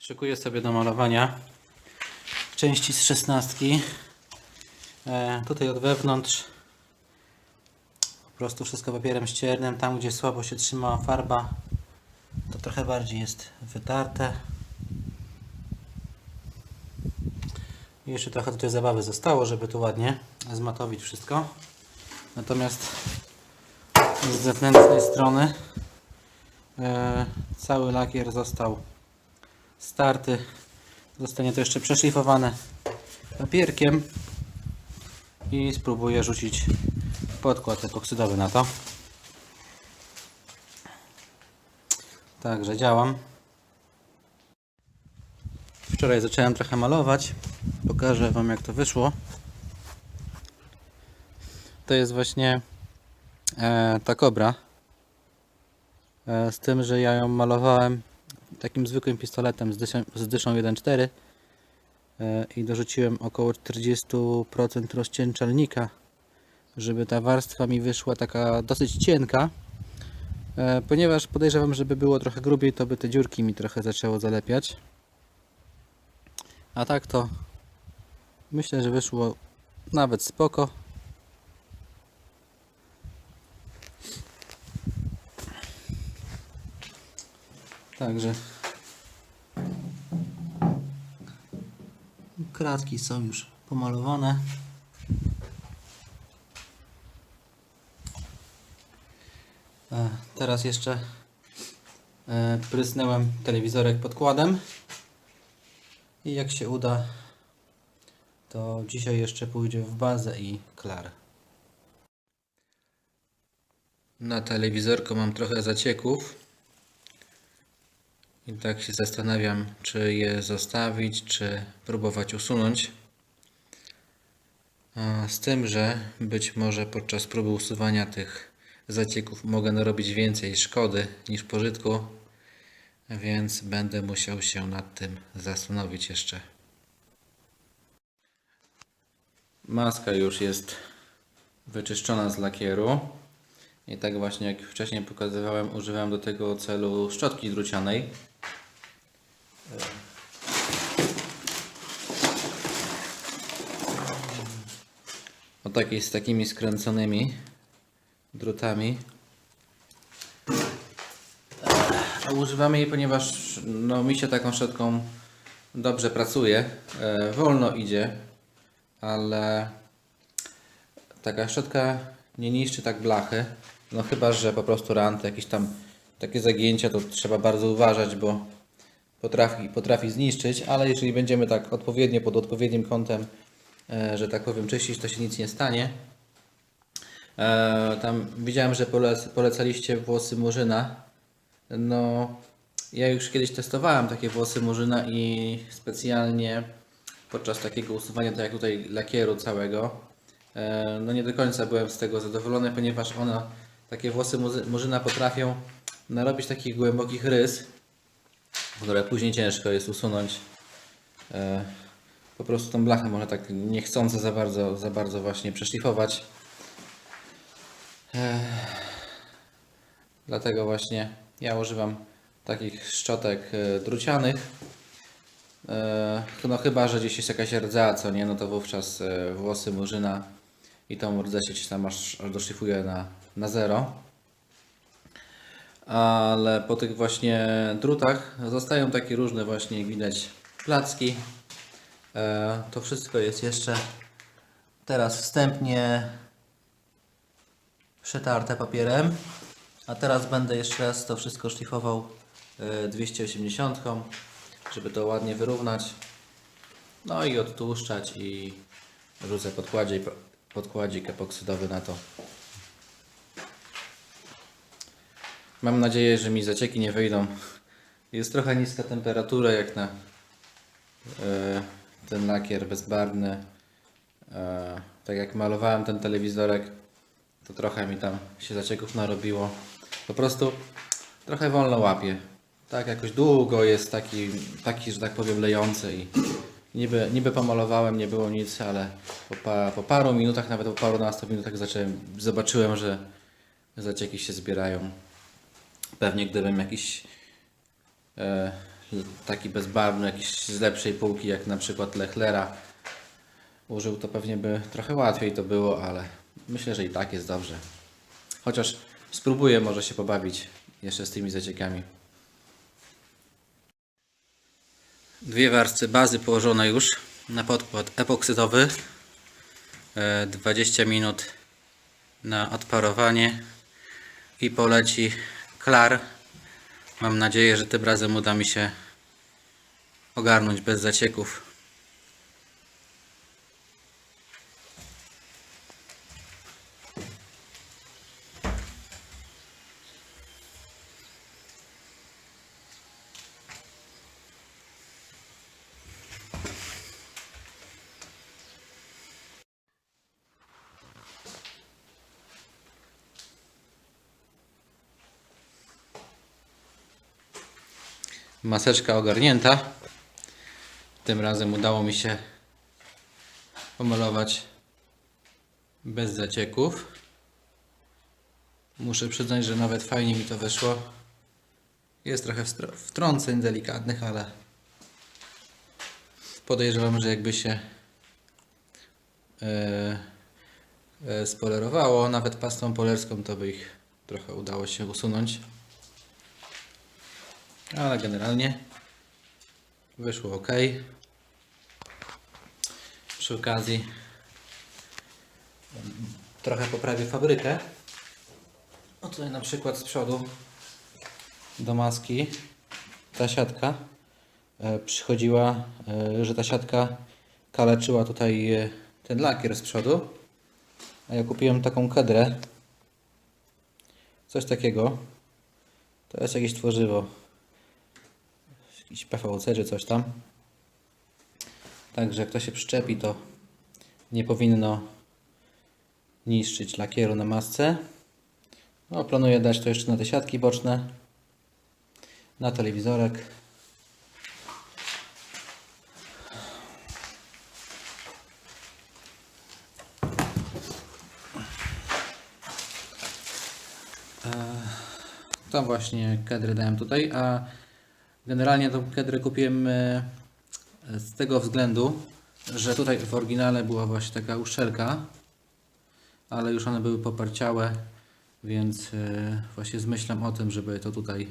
Szykuję sobie do malowania części z szesnastki. E, tutaj od wewnątrz po prostu wszystko papierem ściernym. Tam gdzie słabo się trzymała farba to trochę bardziej jest wytarte. I jeszcze trochę tutaj zabawy zostało, żeby tu ładnie zmatowić wszystko. Natomiast z zewnętrznej strony e, cały lakier został starty. Zostanie to jeszcze przeszlifowane papierkiem i spróbuję rzucić podkład epoksydowy na to. Także działam. Wczoraj zacząłem trochę malować. Pokażę Wam jak to wyszło. To jest właśnie e, ta kobra. E, z tym, że ja ją malowałem takim zwykłym pistoletem z dyszą, z dyszą 1.4 e, i dorzuciłem około 40% rozcieńczalnika, żeby ta warstwa mi wyszła taka dosyć cienka. E, ponieważ podejrzewam, żeby było trochę grubiej, to by te dziurki mi trochę zaczęło zalepiać. A tak to myślę, że wyszło nawet spoko. Także kratki są już pomalowane. E, Teraz jeszcze e, prysnęłem telewizorek podkładem i jak się uda to dzisiaj jeszcze pójdzie w bazę i klar. Na telewizorku mam trochę zacieków i tak się zastanawiam, czy je zostawić, czy próbować usunąć. Z tym, że być może podczas próby usuwania tych zacieków mogę narobić więcej szkody niż pożytku, więc będę musiał się nad tym zastanowić jeszcze. Maska już jest wyczyszczona z lakieru. I tak właśnie jak wcześniej pokazywałem, używałem do tego celu szczotki drucianej. O takiej z takimi skręconymi drutami. A używamy jej, ponieważ no, mi się taką szczotką dobrze pracuje. E, wolno idzie, ale taka szczotka nie niszczy tak blachy. No chyba, że po prostu ranty, jakieś tam takie zagięcia, to trzeba bardzo uważać, bo potrafi, potrafi zniszczyć, ale jeżeli będziemy tak odpowiednio, pod odpowiednim kątem, e, że tak powiem, czyścić, to się nic nie stanie. E, tam widziałem, że polec, polecaliście włosy murzyna. No, ja już kiedyś testowałem takie włosy murzyna i specjalnie podczas takiego usuwania, tak jak tutaj lakieru całego, no nie do końca byłem z tego zadowolony, ponieważ ona, takie włosy murzyna potrafią narobić takich głębokich rys, które później ciężko jest usunąć. E, Po prostu tą blachę można tak niechcący za bardzo, za bardzo właśnie przeszlifować. E, Dlatego właśnie ja używam takich szczotek e, drucianych. E, No chyba, że gdzieś jest jakaś rdza, co nie, no to wówczas e, włosy murzyna i tą rdzę się tam aż, doszlifuję na, na zero. Ale po tych właśnie drutach zostają takie różne właśnie, jak widać, placki. E, To wszystko jest jeszcze teraz wstępnie przetarte papierem. A teraz będę jeszcze raz to wszystko szlifował e, 280, żeby to ładnie wyrównać. No i odtłuszczać i rzucę podkładzik, podkładzik epoksydowy na to. Mam nadzieję, że mi zacieki nie wyjdą. Jest trochę niska temperatura jak na e, ten lakier bezbarwny. E, tak jak malowałem ten telewizorek, to trochę mi tam się zacieków narobiło. Po prostu trochę wolno łapie. Tak jakoś długo jest taki, taki że tak powiem, lejący i niby, niby pomalowałem, nie było nic, ale po, po paru minutach, nawet po parunastu minutach zacząłem, zobaczyłem, że zacieki się zbierają. Pewnie gdybym jakiś e, taki bezbarwny, jakiś z lepszej półki, jak na przykład Lechlera użył, to pewnie by trochę łatwiej to było, ale myślę, że i tak jest dobrze. Chociaż spróbuję może się pobawić jeszcze z tymi zaciekami. Dwie warstwy bazy położone już na podkład epoksydowy. E, 20 minut na odparowanie i poleci klar. Mam nadzieję, że tym razem uda mi się ogarnąć bez zacieków. Maseczka ogarnięta. Tym razem udało mi się pomalować bez zacieków. Muszę przyznać, że nawet fajnie mi to wyszło. Jest trochę wtrąceń delikatnych, ale podejrzewam, że jakby się e, e, spolerowało, nawet pastą polerską, to by ich trochę udało się usunąć. Ale generalnie wyszło ok. Przy okazji trochę poprawię fabrykę. O tutaj na przykład z przodu do maski ta siatka e, przychodziła, e, że ta siatka kaleczyła tutaj e, ten lakier z przodu. A ja kupiłem taką kadrę. Coś takiego. To jest jakieś tworzywo jakiś PVC czy coś tam. Także jak to się przyczepi, to nie powinno niszczyć lakieru na masce. No, planuję dać to jeszcze na te siatki boczne, na telewizorek. Eee, To właśnie kedry dałem tutaj, a Generalnie tą kedrę kupiłem e, z tego względu, że tutaj w oryginale była właśnie taka uszczelka, ale już one były poparciałe, więc e, właśnie z myślą o tym, żeby to tutaj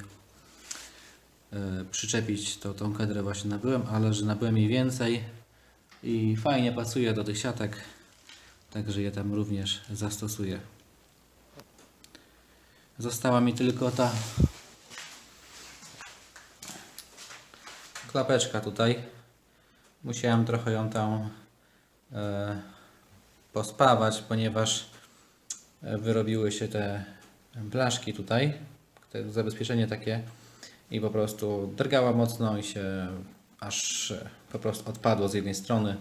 e, przyczepić, to tą kedrę właśnie nabyłem, ale że nabyłem jej więcej i fajnie pasuje do tych siatek, także je tam również zastosuję. Została mi tylko ta klapeczka tutaj. Musiałem trochę ją tam e, pospawać, ponieważ e, wyrobiły się te blaszki tutaj, te zabezpieczenie takie i po prostu drgała mocno i się aż e, po prostu odpadło z jednej strony.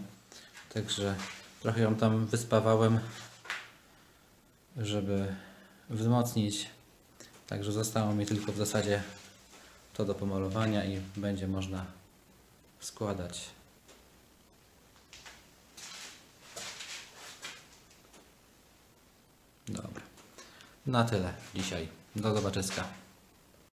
Także trochę ją tam wyspawałem, żeby wzmocnić. Także zostało mi tylko w zasadzie to do pomalowania i będzie można składać. Dobra. Na tyle dzisiaj. Do zobaczenia.